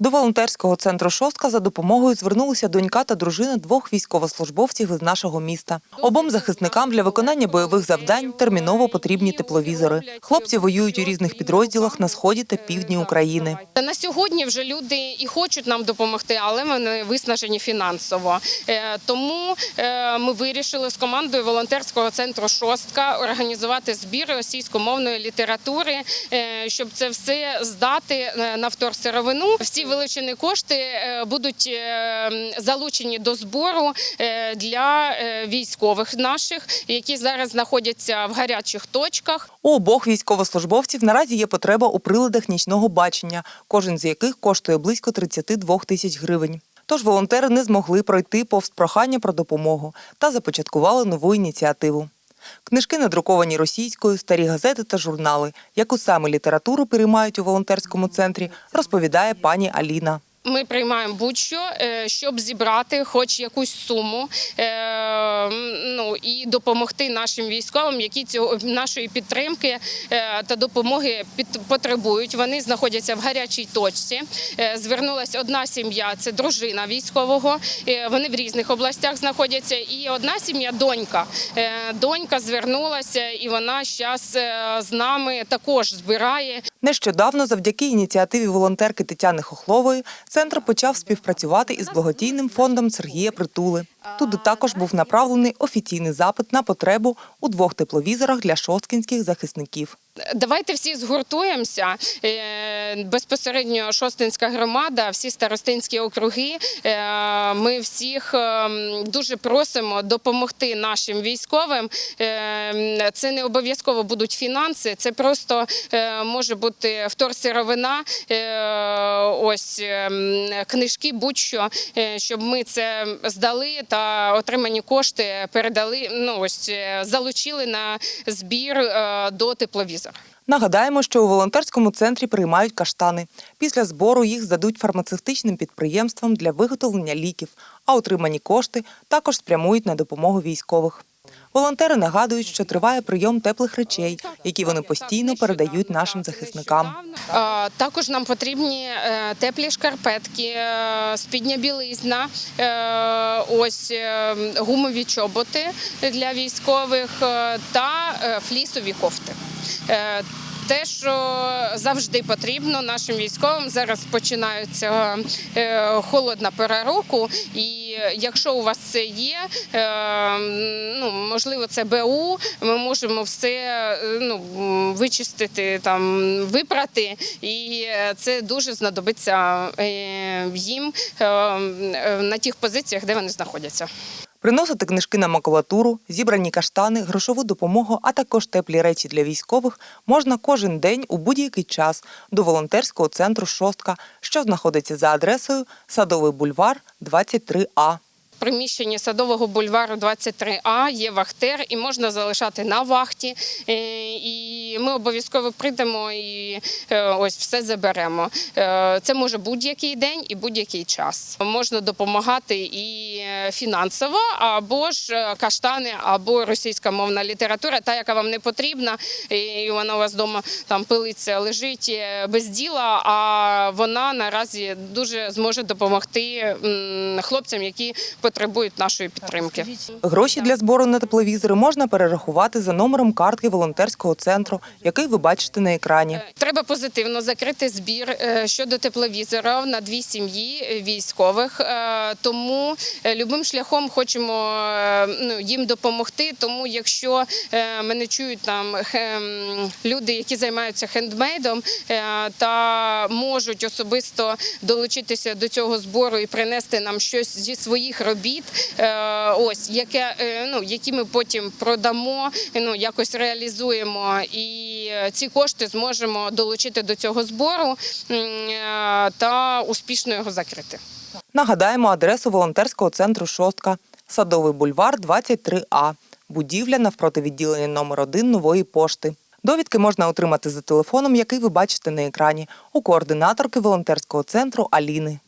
До волонтерського центру Шостка за допомогою звернулися донька та дружина двох військовослужбовців із нашого міста. Обом захисникам для виконання бойових завдань терміново потрібні тепловізори. Хлопці воюють у різних підрозділах на сході та півдні України. На сьогодні вже люди і хочуть нам допомогти, але вони виснажені фінансово. Е, Тому е, ми вирішили з командою волонтерського центру Шостка організувати збір російськомовної літератури, е, щоб це все здати на вторсировину. Всі вилучені кошти е, будуть е, залучені до збору е, для військових наших, які зараз знаходяться в гарячих точках. У обох військовослужбовців наразі є потреба у приладах нічного бачення, кожен з яких коштує близько 32 тисяч гривень. Тож волонтери не змогли пройти повз прохання про допомогу та започаткували нову ініціативу. Книжки надруковані російською, старі газети та журнали. Яку саме літературу переймають у волонтерському центрі, розповідає пані Аліна. Ми приймаємо будь-що, е, щоб зібрати хоч якусь суму е, ну, і допомогти нашим військовим, які цього нашої підтримки е, та допомоги під, потребують. Вони знаходяться в гарячій точці. Звернулася одна сім'я, це дружина військового. Вони в різних областях знаходяться. І одна сім'я донька. Донька звернулася, і вона зараз з нами також збирає Нещодавно, завдяки ініціативі волонтерки Тетяни Хохлової, центр почав співпрацювати із благодійним фондом Сергія Притули. Туди також був направлений офіційний запит на потребу у двох тепловізорах для шосткінських захисників. Давайте всі згуртуємося. Безпосередньо Шостинська громада, всі старостинські округи. е, Ми всіх е, дуже просимо допомогти нашим військовим. Е, Це не обов'язково будуть фінанси, це просто може бути вторсировина, ось книжки, будь-що, щоб ми це здали та отримані кошти передали. Ну ось залучили на збір до тепловізора. Нагадаємо, що у волонтерському центрі приймають каштани. Після збору їх здадуть фармацевтичним підприємствам для виготовлення ліків, а отримані кошти також спрямують на допомогу військових. Волонтери нагадують, що триває прийом теплих речей, які вони постійно передають нашим захисникам. Також нам потрібні е, теплі шкарпетки, е, спідня білизна, е, ось гумові чоботи для військових та флісові кофти. Е, Те, що завжди потрібно нашим військовим. Зараз починається е, холодна пора року, і якщо у вас це є, е, ну можливо, це БУ, ми можемо все ну, вичистити, там, випрати, і це дуже знадобиться їм на тих позиціях, де вони знаходяться. Приносити книжки на макулатуру, зібрані каштани, грошову допомогу, а також теплі речі для військових можна кожен день у будь-який час до волонтерського центру Шостка, що знаходиться за адресою Садовий бульвар 23А. Приміщенні садового бульвару 23А є вахтер, і можна залишати на вахті. Е, І ми обов'язково прийдемо і е, ось все заберемо. Е, Це може будь-який день і будь-який час. Можна допомагати і фінансово, або ж каштани, або російська мовна література, та яка вам не потрібна, і вона у вас вдома там пилиться, лежить без діла. А вона наразі дуже зможе допомогти хлопцям, які потребують нашої підтримки. Гроші для збору на тепловізори можна перерахувати за номером картки волонтерського центру, який ви бачите на екрані. Треба позитивно закрити збір е, щодо тепловізорів на дві сім'ї е, військових. Е, Тому е, любим шляхом хочемо е, ну, їм допомогти. Тому, якщо е, мене чують там люди, які займаються хендмейдом е, та можуть особисто долучитися до цього збору і принести нам щось зі своїх робіт, е, ось яке е, ну які ми потім продамо, ну якось реалізуємо, і е, ці кошти зможемо долучити до цього збору та успішно його закрити. Нагадаємо адресу волонтерського центру Шостка, Садовий бульвар 23А, будівля навпроти відділення номер 1 нової пошти. Довідки можна отримати за телефоном, який ви бачите на екрані, у координаторки волонтерського центру Аліни.